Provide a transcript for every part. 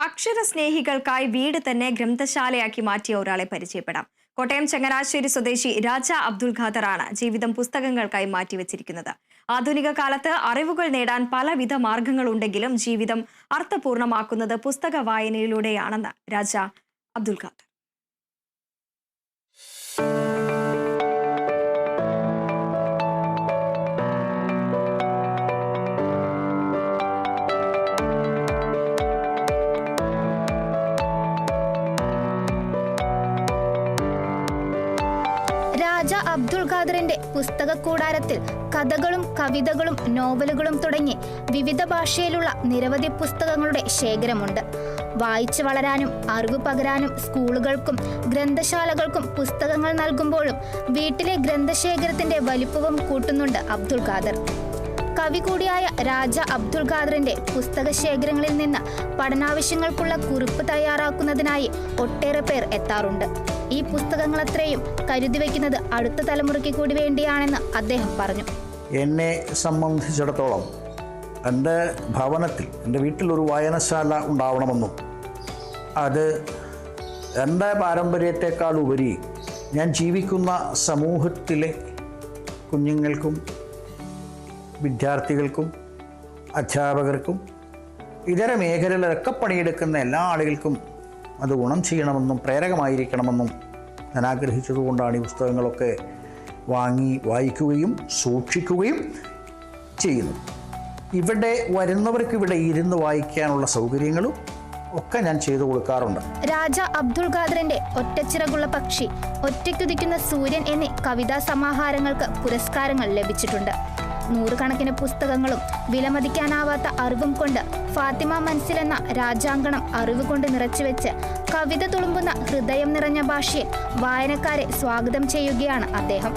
അക്ഷരസ്നേഹികൾക്കായി വീട് തന്നെ ഗ്രന്ഥശാലയാക്കി മാറ്റിയ ഒരാളെ പരിചയപ്പെടാം. കോട്ടയം ചങ്ങനാശ്ശേരി സ്വദേശി രാജ അബ്ദുൽ ഖാദറാണ് ജീവിതം പുസ്തകങ്ങൾക്കായി മാറ്റിവെച്ചിരിക്കുന്നത്. ആധുനിക കാലത്ത് അറിവുകൾ നേടാൻ പലവിധ മാർഗങ്ങളുണ്ടെങ്കിലും ജീവിതം അർത്ഥപൂർണമാക്കുന്നത് പുസ്തക വായനയിലൂടെയാണെന്ന് രാജ അബ്ദുൽ ഖാദർ. രാജ അബ്ദുൾ ഖാദറിന്റെ പുസ്തക കൂടാരത്തിൽ കഥകളും കവിതകളും നോവലുകളും തുടങ്ങി വിവിധ ഭാഷയിലുള്ള നിരവധി പുസ്തകങ്ങളുടെ ശേഖരമുണ്ട്. വായിച്ചു വളരാനും അറിവ് പകരാനും സ്കൂളുകൾക്കും ഗ്രന്ഥശാലകൾക്കും പുസ്തകങ്ങൾ നൽകുമ്പോഴും വീട്ടിലെ ഗ്രന്ഥശേഖരത്തിന്റെ വലിപ്പവും കൂട്ടുന്നുണ്ട് അബ്ദുൾ ഖാദർ. കവി കൂടിയായ രാജ അബ്ദുൾ ഖാദറിന്റെ പുസ്തക ശേഖരങ്ങളിൽ നിന്ന് പഠനാവശ്യങ്ങൾക്കുള്ള കുറിപ്പ് തയ്യാറാക്കുന്നതിനായി ഒട്ടേറെ പേർ എത്താറുണ്ട്. ഈ പുസ്തകങ്ങളത്രയും കരുതി വയ്ക്കുന്നത് അടുത്ത തലമുറയ്ക്ക് കൂടി വേണ്ടിയാണെന്ന് അദ്ദേഹം പറഞ്ഞു. എന്നെ സംബന്ധിച്ചിടത്തോളം എന്റെ ഭവനത്തിൽ എന്റെ വീട്ടിലൊരു വായനശാല ഉണ്ടാവണമെന്നും അത് എന്റെ പാരമ്പര്യത്തെക്കാൾ ഉപരി ഞാൻ ജീവിക്കുന്ന സമൂഹത്തിലെ കുഞ്ഞുങ്ങൾക്കും വിദ്യാർത്ഥികൾക്കും അധ്യാപകർക്കും ഇതര മേഖലകളിലൊക്കെ പണിയെടുക്കുന്ന എല്ലാ ആളുകൾക്കും അത് ഗുണം ചെയ്യണമെന്നും പ്രേരകമായിരിക്കണമെന്നും ഞാൻ ആഗ്രഹിച്ചതുകൊണ്ടാണ് ഈ പുസ്തകങ്ങളൊക്കെ വാങ്ങി വായിക്കുകയും സൂക്ഷിക്കുകയും ചെയ്യുന്നു ഇവിടെ വരുന്നവർക്ക് ഇവിടെ ഇരുന്ന് വായിക്കാനുള്ള സൗകര്യങ്ങളും ഒക്കെ ഞാൻ ചെയ്തു കൊടുക്കാറുണ്ട്. രാജ അബ്ദുൾ ഖാദറിന്റെ ഒറ്റച്ചിറകുള്ള പക്ഷി ഒറ്റയ്ക്കുതിക്കുന്ന സൂര്യൻ എന്നീ കവിതാ സമാഹാരങ്ങൾക്ക് പുരസ്കാരങ്ങൾ ലഭിച്ചിട്ടുണ്ട്. നൂറുകണക്കിന് പുസ്തകങ്ങളും വിലമതിക്കാനാവാത്ത അറിവും കൊണ്ട് ഫാത്തിമ മൻസിൽ എന്ന രാജാങ്കണം അറിവുകൊണ്ട് നിറച്ചുവെച്ച് കവിത തുളുമ്പുന്ന ഹൃദയം നിറഞ്ഞ ഭാഷയിൽ വായനക്കാരെ സ്വാഗതം ചെയ്യുകയാണ് അദ്ദേഹം.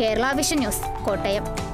Kerala vision news Kottayam.